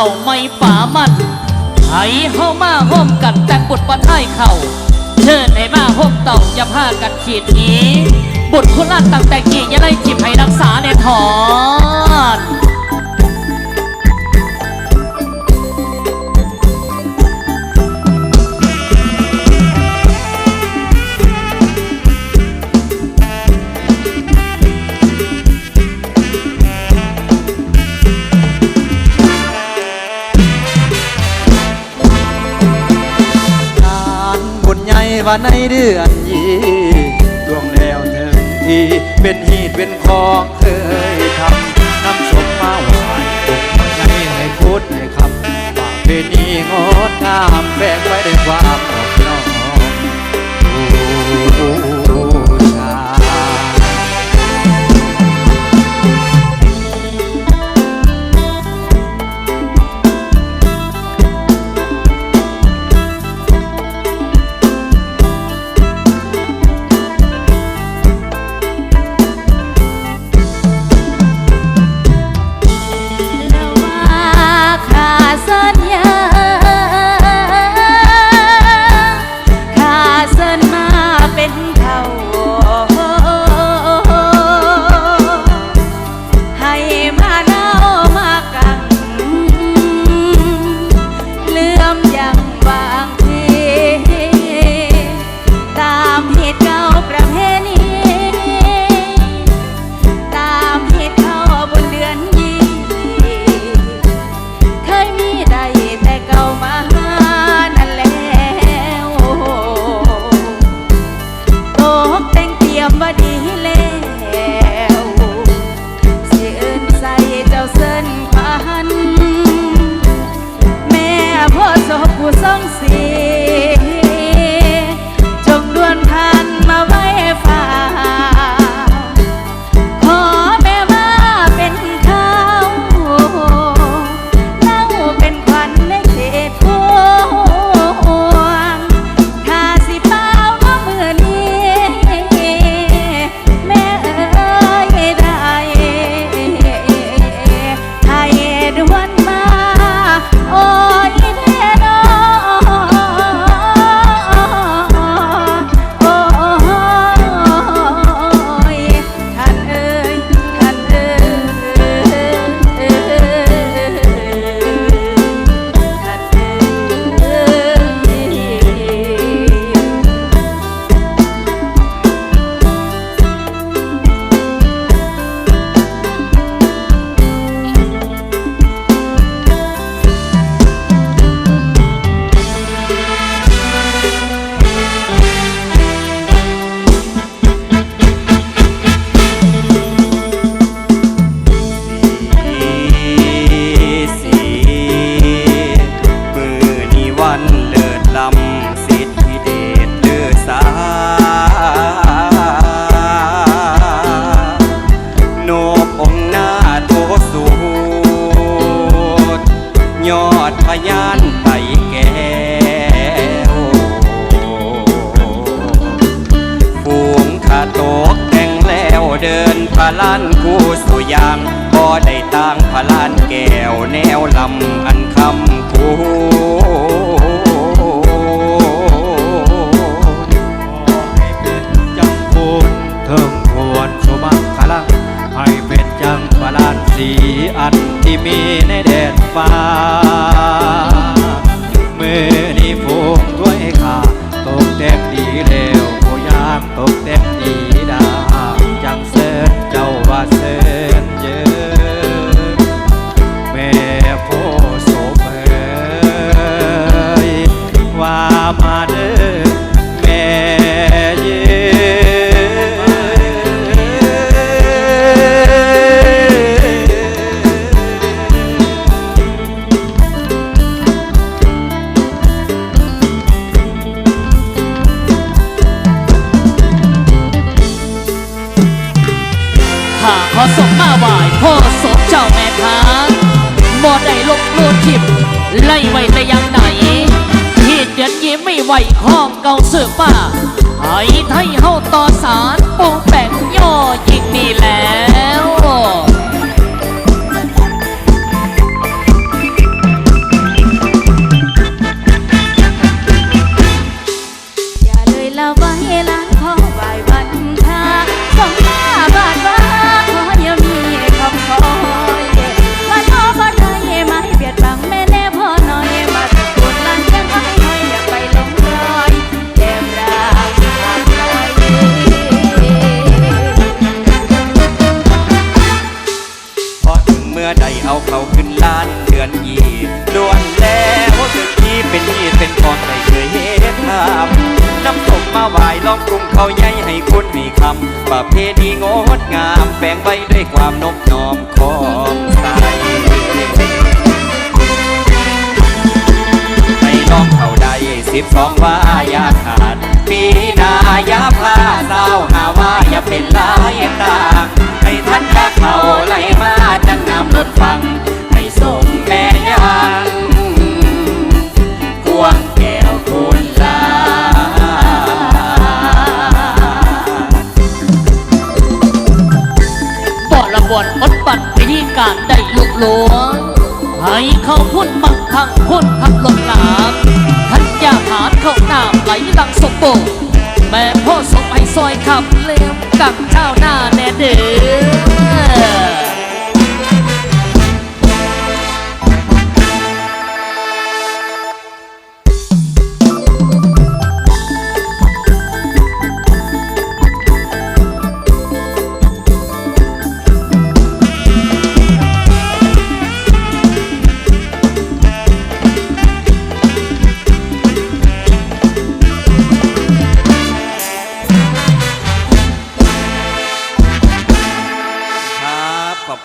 เขาไม่ป่ามันให้เฮามาห่มกันแต่งบุตรวันให้เขาเชิญให้มาห้มเต่าอย่าพากันขีดนี้บุตรคุณลั่นตั้งแต่กี่อย่าได้ทิบให้รักษาในถอ ว่าในเดือนยี่ดวงแล้วถึงทีเป็นหีดเป็นคองเคยทำน้ำสมมาไหวบุญให้ให้พุทธให้คำป่าเพณีงดงามแฝงไว้ด้วยความอ่อนน้อม สุยางบ่ได้ต่างพลานแก้วแนวลำอันคำคูให้เป็นจังพูนเทิงควรสมังคลังให้เป็นจังพาลานสีอันที่มีในแดนฟ้ามือนี้ฝูงด้วยขาตกแต่งดีแล้วโอยามตกแต่งดี เจ้าบ่ได้ลบลูทิบไล่ไว้แต่ยังไหนที่เดือนยิ้มไม่ไหวข้องเก่าเสือป้าไอ้ไทยเฮาต่อสารป ตาให้ท่านยาเขาไหลมาจังนำรถฟังให้ส่งแม่ยางควงแก้วคุณลาบ่ละบนอดปัดวิธีการได้ลุกหลวงให้เขาพุ่นมักพังพุ่นพักลงน้ำท่านอย่าหาเข้าน้ำไหลดังสมบูรณ์ แม่พ่อสมไอ้ซอยขับเลี้ยงกับเจ้าหน้าแน่เด้อ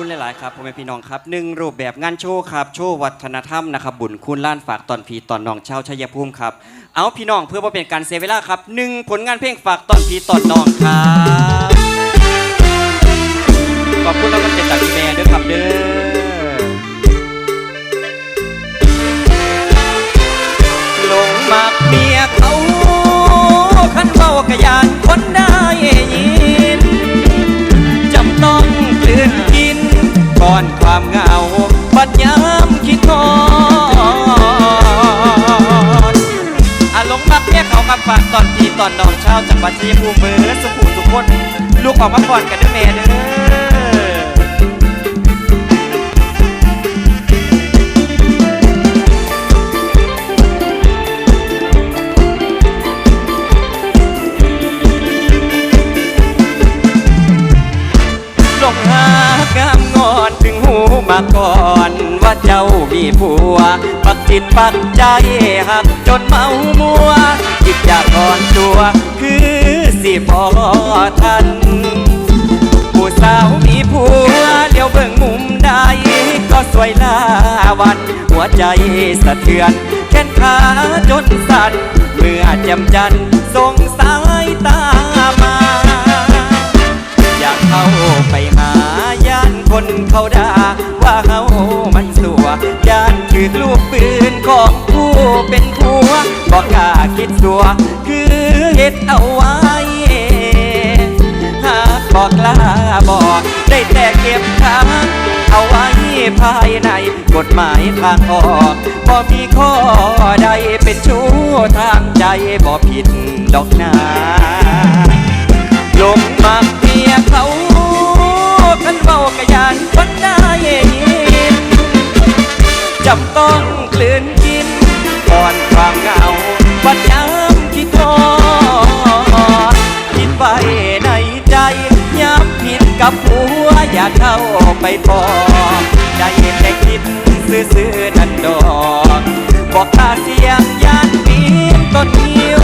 คุณหลาย ๆ ครับพ่อแม่พี่น้องครับหนึ่งรูปแบบงานโชว์ครับ โชว์วัฒนธรรมนะครับ บุญคุณล้านฝากตอนพีตอนน้องชาวชัยภูมิครับ เอาพี่น้องเพื่อว่าเป็นการเสียเวลาครับหนึ่งผลงานเพลงฝากตอนพีตอนน้องครับ ขอบคุณแล้วก็เป็นจากพี่แม่ด้วยครับเด้อ ตอนทีตอนน้องเช้าจากบัดทีภูมิมือสุขุสุขคนลูกออกมาก่อนกันด้อแม่เด้อลงหากามงอนถึงหูมาก่อนว่าเจ้ามีผัว ปักจิตปักใจหักจนเมามัว ใจสะเทือน แขนขาจนสั่นเมื่อจำจันทร์ส่งสายตามา อยากเข้าไปหาย่านคนเขาด่าว่าเฮามันสัวย่านคือลูกปืนของผู้เป็นผัวบอกกล้าคิดสัว คือเฮ็ดเอาไว้หากบอกกล้าบอก ได้แต่เก็บทางเอาไว้ ภายในกฎหมายทางออกบ่มีข้อใดเป็นชู้ทางใจบ่ผิดดอกนาลงมักเมียเขาขันเบากระยานคนได้ยินจำต้องกลืนกินก่อนความเหงาบัดยามคิดทอดคิดไว้ในใจย้ำผิดกับผัวอย่าเข้าไปพอ ใจคิดซื่อๆนั่นดอกบอกตาเสียงยานปีนต้นนิ้ว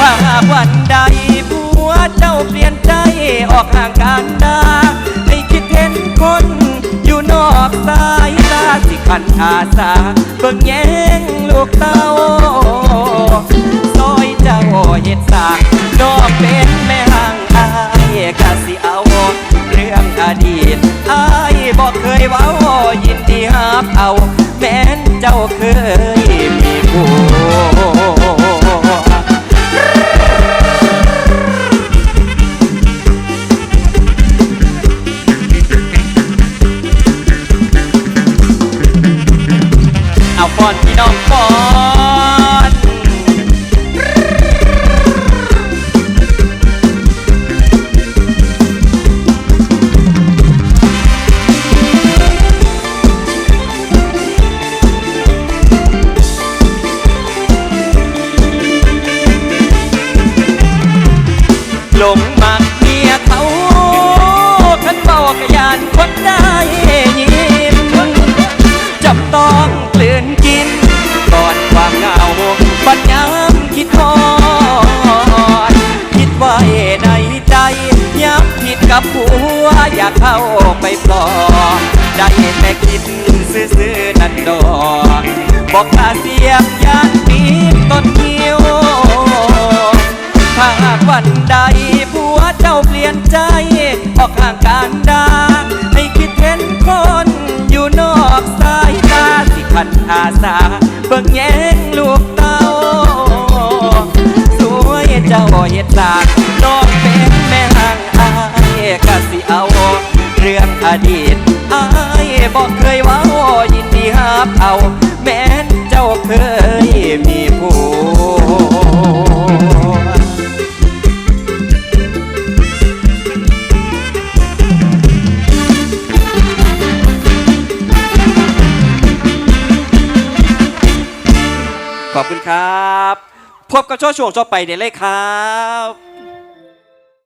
ถ้าวันใดผัวเจ้าเปลี่ยนใจออกห่างกันดาให้คิดเห็นคนอยู่นอกสายตาสิขันอาสาเบิ่งแย่งลูกเต้าซอยเจ้าเฮ็ดสางดอกเป็นแม่ห่างอายกะสิเอาเรื่องอดีต ว้ายินดีฮับเอาานคนได้ยินจับต้องกลืนกินก่อนความเหงาปัญญามคิดทอดคิดไว้ในใจย้ำผิดกับผัวอยากเข้าไปปลอบได้แต่คิดซื่อๆนั่นดอกบอกตาเสียบยานปีนต้นเกี่ยวถ้าหากวัน พ่อยินดีฮับเอา แม้นเจ้าเคยมีผัวขอบคุณครับ พบกับช่วงช่วงต่อไปได้เลยครับ